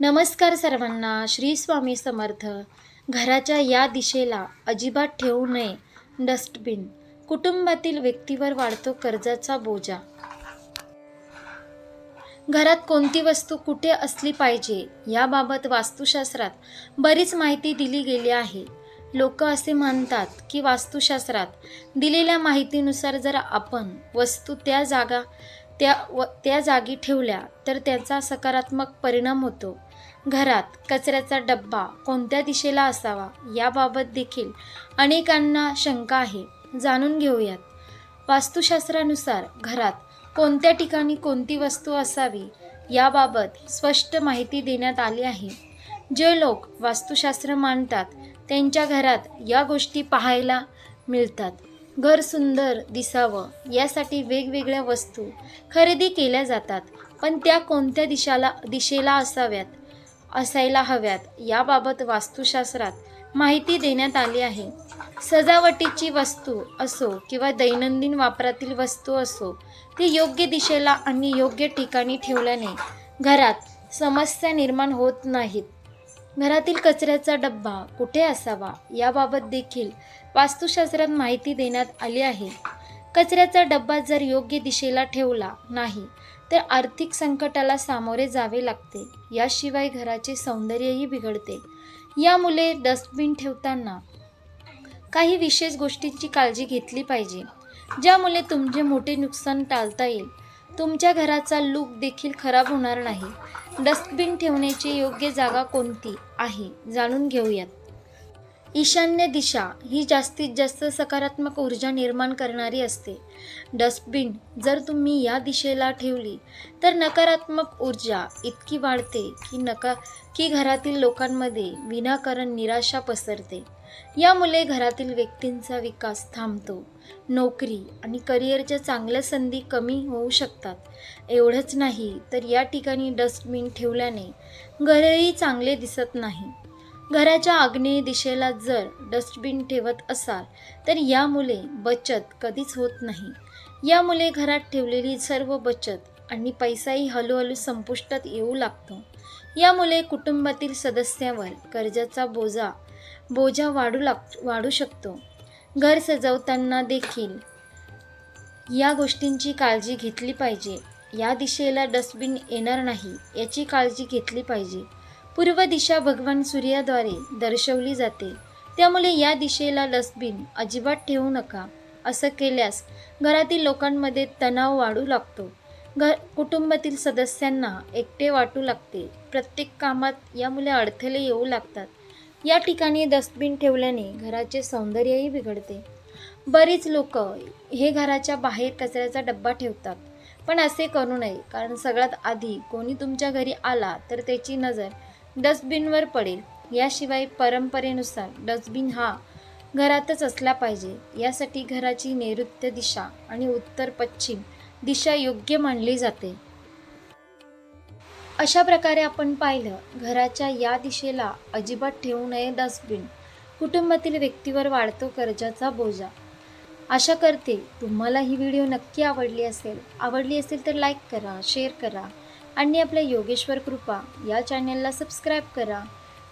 नमस्कार सर्वांना श्री स्वामी समर्थ. घराच्या या दिशेला अजिबात ठेवू नये डस्टबिन. कुटुंबातील व्यक्तीवर वाढतो कर्जाचा बोजा. घरात कोणती वस्तू कुठे असली पाहिजे याबाबत वास्तुशास्त्रात बरीच माहिती दिली गेली आहे. लोक असे मानतात की वास्तुशास्त्रात दिलेल्या माहितीनुसार जर आपण वस्तू त्या जागा त्या व त्या जागी ठेवल्या तर त्याचा सकारात्मक परिणाम होतो. घरात कचऱ्याचा डब्बा कोणत्या दिशेला असावा याबाबत देखील अनेकांना शंका आहे. जाणून घेऊयात. वास्तुशास्त्रानुसार घरात कोणत्या ठिकाणी कोणती वस्तू असावी याबाबत स्पष्ट माहिती देण्यात आली आहे. जे लोक वास्तुशास्त्र मानतात त्यांच्या घरात या गोष्टी पाहायला मिळतात. घर सुंदर दिसावं यासाठी वेगवेगळ्या वस्तू खरेदी केल्या जातात पण त्या कोणत्या दिशाला दिशेला असाव्यात असायला हव्यात याबाबत वास्तुशास्त्रात माहिती देण्यात आली आहे. सजावटीची वस्तू असो किंवा दैनंदिन वापरातील वस्तू असो ती योग्य दिशेला आणि योग्य ठिकाणी ठेवल्याने घरात समस्या निर्माण होत नाहीत. घरातील कचऱ्याचा डब्बा कुठे असावा याबाबत देखील वास्तुशास्त्रात माहिती देण्यात आली आहे. कचऱ्याचा डब्बा जर योग्य दिशेला ठेवला नाही तर आर्थिक संकटाला सामोरे जावे लागते. याशिवाय घराचे सौंदर्यही बिघडते. यामुळे डस्टबिन ठेवताना काही विशेष गोष्टींची काळजी घेतली पाहिजे ज्यामुळे तुमचे मोठे नुकसान टाळता येईल. तुमच्या घराचा लूक देखील खराब होणार नाही. डस्टबिन ठेवण्याची योग्य जागा कोणती आहे जाणून घेऊयात. ईशान्य दिशा ही जास्तीत जास्त सकारात्मक ऊर्जा निर्माण करणारी असते. डस्टबिन जर तुम्ही या दिशेला ठेवली तर नकारात्मक ऊर्जा इतकी वाढते की नका की घरातील लोकांमध्ये विनाकारण निराशा पसरते. यामुळे घरातील व्यक्तींचा विकास थांबतो. नोकरी आणि करिअरच्या चांगल्या संधी कमी होऊ शकतात. एवढंच नाही तर या ठिकाणी डस्टबिन ठेवल्याने घरही चांगले दिसत नाही. घराच्या आग्नेय दिशेला जर डस्टबिन ठेवत असाल तर यामुळे बचत कधीच होत नाही. यामुळे घरात ठेवलेली सर्व बचत आणि पैसाही हळूहळू संपुष्टात येऊ लागतो. यामुळे कुटुंबातील सदस्यावर कर्जाचा बोजा बोजा वाढू लाग वाढू शकतो. घर सजवताना देखील या गोष्टींची काळजी घेतली पाहिजे. या दिशेला डस्टबिन येणार नाही याची काळजी घेतली पाहिजे. पूर्व दिशा भगवान सूर्याद्वारे दर्शवली जाते. त्यामुळे या दिशेला डस्टबिन अजिबात ठेवू नका असं केल्यास घरातील लोकांमध्ये तणाव वाढू लागतो. घर कुटुंबातील सदस्यांना एकटे वाटू लागते. प्रत्येक कामात यामुळे अडथळे येऊ लागतात. या ठिकाणी डस्टबिन ठेवल्याने घराचे सौंदर्यही बिघडते. बरीच लोक हे घराच्या बाहेर कचऱ्याचा डब्बा ठेवतात. पण असे करू नये कारण सगळ्यात आधी कोणी तुमच्या घरी आला तर त्याची नजर डस्टबिनवर पडेल. याशिवाय परंपरेनुसार डस्टबिन हा घरातच असला पाहिजे. यासाठी घराची नैऋत्य दिशा आणि उत्तर पश्चिम दिशा योग्य मानली जाते. अशा प्रकारे आपण पाहिलं घराच्या या दिशेला अजिबात ठेवू नये डस्टबिन. कुटुंबातील व्यक्तीवर वाढतो कर्जाचा बोजा. आशा करते तुम्हाला ही व्हिडिओ नक्की आवडली असेल. आवडली असेल तर लाईक करा शेअर करा. आणि आपल्या योगेश्वर कृपा या चॅनलला सबस्क्राईब करा.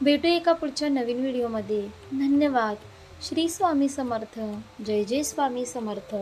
भेटू एका पुढच्या नवीन व्हिडिओमध्ये धन्यवाद. श्री स्वामी समर्थ. जय जय स्वामी समर्थ.